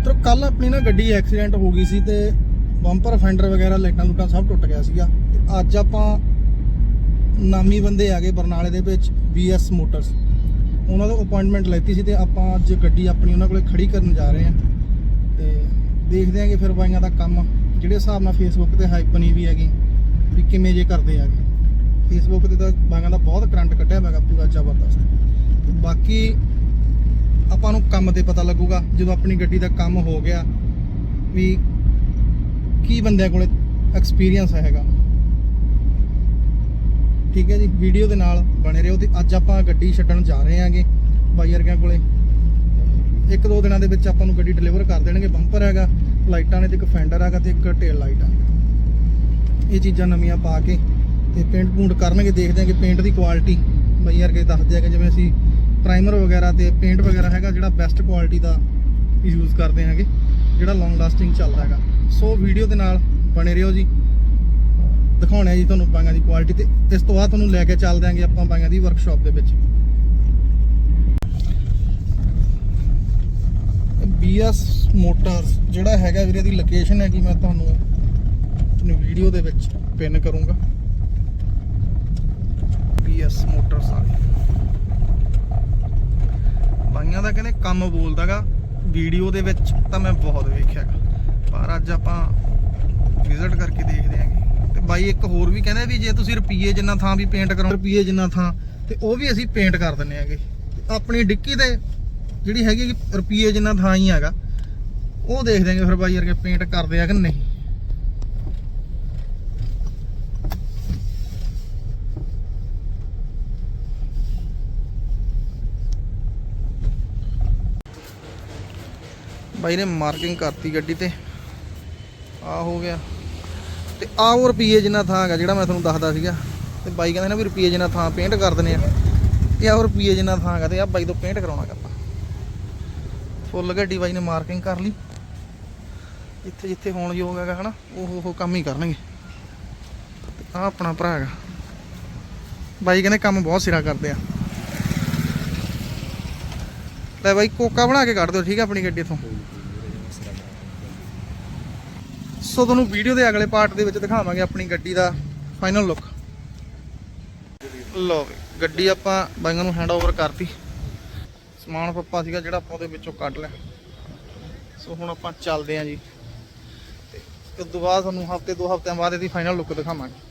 ਮਿੱਤਰੋ ਕੱਲ ਆਪਣੀ ਨਾ ਗੱਡੀ ਐਕਸੀਡੈਂਟ ਹੋ ਗਈ ਸੀ ਤੇ ਬੰਪਰ ਫੈਂਡਰ ਵਗੈਰਾ, ਲਾਈਟਾਂ ਲੁਟਾਂ ਸਭ ਟੁੱਟ ਗਿਆ ਸੀਗਾ। ਤੇ ਅੱਜ ਆਪਾਂ ਨਾਮੀ ਬੰਦੇ ਆ ਗਏ ਬਰਨਾਲੇ ਦੇ ਵਿੱਚ BS ਮੋਟਰਸ ਉਹਨਾਂ ਤੋਂ ਅਪਾਇੰਟਮੈਂਟ ਲੈਤੀ ਸੀ ਤੇ ਆਪਾਂ ਅੱਜ ਗੱਡੀ ਆਪਣੀ ਉਹਨਾਂ ਕੋਲੇ ਖੜੀ ਕਰਨ ਜਾ ਰਹੇ ਹਾਂ। ਤੇ ਦੇਖਦੇ ਆਂਗੇ ਫਿਰ ਬਾਈਆਂ ਦਾ ਕੰਮ, ਜਿਹੜੇ ਹਿਸਾਬ ਨਾਲ ਫੇਸਬੁੱਕ ਤੇ ਹਾਈਪ ਬਣੀ ਵੀ ਹੈਗੀ, ਵੀ ਕਿਵੇਂ ਜੇ ਕਰਦੇ ਆਗੇ ਫੇਸਬੁੱਕ ਤੇ ਤਾਂ ਬਾਈਆਂ ਦਾ ਬਹੁਤ ਕਰੰਟ ਕੱਢਿਆ ਮੈਂ ਪੂਰਾ ਜ਼ਬਰਦਸਤ। ਤੇ ਬਾਕੀ ਆਪਾਂ ਨੂੰ ਕੰਮ ਤੇ ਪਤਾ ਲੱਗੂਗਾ, ਜਦੋਂ ਆਪਣੀ ਗੱਡੀ ਦਾ ਕੰਮ ਹੋ ਗਿਆ ਵੀ ਕੀ ਬੰਦਿਆਂ ਕੋਲੇ ਐਕਸਪੀਰੀਅੰਸ ਹੈਗਾ। ਠੀਕ ਹੈ ਜੀ ਵੀਡੀਓ ਦੇ ਨਾਲ ਬਣੇ ਰਹੋ ਤੇ ਅੱਜ ਆਪਾਂ ਗੱਡੀ ਛੱਡਣ ਜਾ ਰਹੇ ਹਾਂਗੇ ਬਾਈ ਵਰਗਿਆਂ ਕੋਲੇ। ਇੱਕ ਦੋ ਦਿਨਾਂ ਦੇ ਵਿੱਚ ਆਪਾਂ ਨੂੰ ਗੱਡੀ ਡਿਲੀਵਰ ਕਰ ਦੇਣਗੇ ਬੰਪਰ ਹੈਗਾ ਲਾਈਟਾਂ ਨੇ ਤੇ ਇੱਕ ਫੈਂਡਰ ਹੈਗਾ ਤੇ ਇੱਕ ਟੇਲ ਲਾਈਟ ਆ। ਇਹ ਚੀਜ਼ਾਂ ਨਵੀਆਂ ਪਾ ਕੇ ਤੇ ਪੇਂਟ ਪੂੰਟ ਕਰਨਗੇ, ਦੇਖਦੇ ਹਾਂ ਕਿ ਪੇਂਟ ਦੀ ਕੁਆਲਿਟੀ ਬਾਈ ਵਰਗੇ ਦੱਸਦੇ ਆ ਕਿ ਜਿਵੇਂ ਅਸੀਂ ਪ੍ਰਾਈਮਰ ਵਗੈਰਾ ਤੇ ਪੇਂਟ ਵਗੈਰਾ ਹੈਗਾ ਜਿਹੜਾ ਬੈਸਟ ਕੁਆਲਿਟੀ ਦਾ ਯੂਜ਼ ਕਰਦੇ ਹਾਂਗੇ, ਜਿਹੜਾ ਲੌਂਗ ਲਾਸਟਿੰਗ ਚੱਲਦਾ ਹੈਗਾ। ਸੋ ਵੀਡੀਓ ਦੇ ਨਾਲ ਬਣੇ ਰਹੋ ਜੀ। ਦਿਖਾਉਣੇ ਆ ਜੀ ਤੁਹਾਨੂੰ ਬਾਈਆਂ ਦੀ ਕੁਆਲਿਟੀ ਤੇ। ਇਸ ਤੋਂ ਬਾਅਦ ਤੁਹਾਨੂੰ ਲੈ ਕੇ ਚੱਲ ਦਿਆਂਗੇ ਆਪਾਂ ਬਾਈਆਂ ਦੀ ਵਰਕਸ਼ਾਪ ਦੇ ਵਿੱਚ। BS ਮੋਟਰਸ ਜਿਹੜਾ ਹੈਗਾ ਵੀਰੇ ਦੀ ਲੋਕੇਸ਼ਨ ਹੈਗੀ, ਮੈਂ ਤੁਹਾਨੂੰ ਆਪਣੀ ਵੀਡੀਓ ਦੇ ਵਿੱਚ ਪਿੰਨ ਕਰੂੰਗਾ। BS ਮੋਟਰਸ ਆ ਬਾਈਆਂ ਦਾ ਕਹਿੰਦੇ ਕੰਮ ਬੋਲਦਾਗਾ। ਵੀਡੀਓ ਦੇ ਵਿੱਚ ਤਾਂ ਮੈਂ ਬਹੁਤ ਵੇਖਿਆਗਾ। ਪਰ ਅੱਜ ਆਪਾਂ ਵਿਜ਼ਿਟ ਕਰਕੇ ਦੇਖਦੇ ਆਂਗੇ। ਤੇ ਬਾਈ ਇੱਕ ਹੋਰ ਵੀ ਕਹਿੰਦਾ ਵੀ ਜੇ ਤੁਸੀਂ ਰੁਪਈਏ ਜਿੰਨਾ ਥਾਂ ਵੀ ਪੇਂਟ ਕਰਾਓ ਰੁਪਈਏ ਜਿੰਨਾ ਥਾਂ, ਤੇ ਉਹ ਵੀ ਅਸੀਂ ਪੇਂਟ ਕਰ ਦਿੰਨੇ ਆਂਗੇ। ਆਪਣੀ ਡਿੱਕੀ ਤੇ ਜਿਹੜੀ ਹੈਗੀ ਕਿ ਰੁਪਈਏ ਜਿੰਨਾ ਥਾਂ ਹੀ ਹੈਗਾ, ਉਹ ਦੇਖ ਦੇਂਗੇ ਫਿਰ ਬਾਈ ਵਰਗੇ ਪੇਂਟ ਕਰਦੇ ਆ ਕਿ ਨਹੀਂ। ਬਾਈ ਨੇ ਮਾਰਕਿੰਗ ਕਰਤੀ ਗੱਡੀ ਤੇ। ਆ ਹੋ ਗਿਆ। ਤੇ ਆ ਉਹ ਰੁਪਈਏ ਜਿੰਨਾ ਥਾਂ ਹੈਗਾ, ਜਿਹੜਾ ਮੈਂ ਤੁਹਾਨੂੰ ਦੱਸਦਾ ਸੀਗਾ। ਤੇ ਬਾਈ ਕਹਿੰਦੇ ਨਾ ਵੀ ਰੁਪਈਏ ਜਿੰਨਾ ਥਾਂ ਪੇਂਟ ਕਰ ਦਨੇ ਆ। ਇਹ ਆ ਉਹ ਰੁਪਈਏ ਜਿੰਨਾ ਥਾਂ ਹੈਗਾ ਤੇ ਆ ਬਾਈ ਤੋਂ ਪੇਂਟ ਕਰਾਉਣਾ ਕਰਦਾ ਫੁੱਲ ਗੱਡੀ ਬਾਈ ਨੇ ਮਾਰਕਿੰਗ ਕਰ ਲਈ। ਜਿੱਥੇ ਜਿੱਥੇ ਹੋਣ ਯੋਗ ਹੈਗਾ ਹਨਾ, ਉਹ ਉਹ ਕੰਮ ਹੀ ਕਰਨਗੇ। ਆ ਆਪਣਾ ਭਰਾ ਹੈਗਾ। ਬਾਈ ਕਹਿੰਦੇ ਕੰਮ ਬਹੁਤ ਸਿਰਾ ਕਰਦੇ ਆ। ਲੈ ਬਾਈ ਕੋਕਾ ਬਣਾ ਕੇ ਕੱਢ ਦਿਓ, ਠੀਕ ਆ ਆਪਣੀ ਗੱਡੀ ਤੋਂ ਸੋ ਤੁਹਾਨੂੰ ਵੀਡੀਓ ਦੇ ਅਗਲੇ ਪਾਰਟ ਦੇ ਵਿੱਚ ਦਿਖਾਵਾਂਗੇ ਆਪਣੀ ਗੱਡੀ ਦਾ ਫਾਈਨਲ ਲੁੱਕ ਲਓ ਗੱਡੀ ਆਪਾਂ ਬਾਈਆਂ ਨੂੰ ਹੈਂਡ ਓਵਰ ਕਰਤੀ। ਸਮਾਨ ਪੱਪਾ ਸੀਗਾ ਜਿਹੜਾ ਆਪਾਂ ਉਹਦੇ ਵਿੱਚੋਂ ਕੱਢ ਲਿਆ। ਸੋ ਹੁਣ ਆਪਾਂ ਚੱਲਦੇ ਆਂ ਜੀ। ਤੇ ਉਸ ਤੋਂ ਬਾਅਦ ਤੁਹਾਨੂੰ ਹਫ਼ਤੇ, ਦੋ ਹਫਤਿਆਂ ਬਾਅਦ ਇਹਦੀ ਫਾਈਨਲ ਲੁੱਕ ਦਿਖਾਵਾਂਗੇ।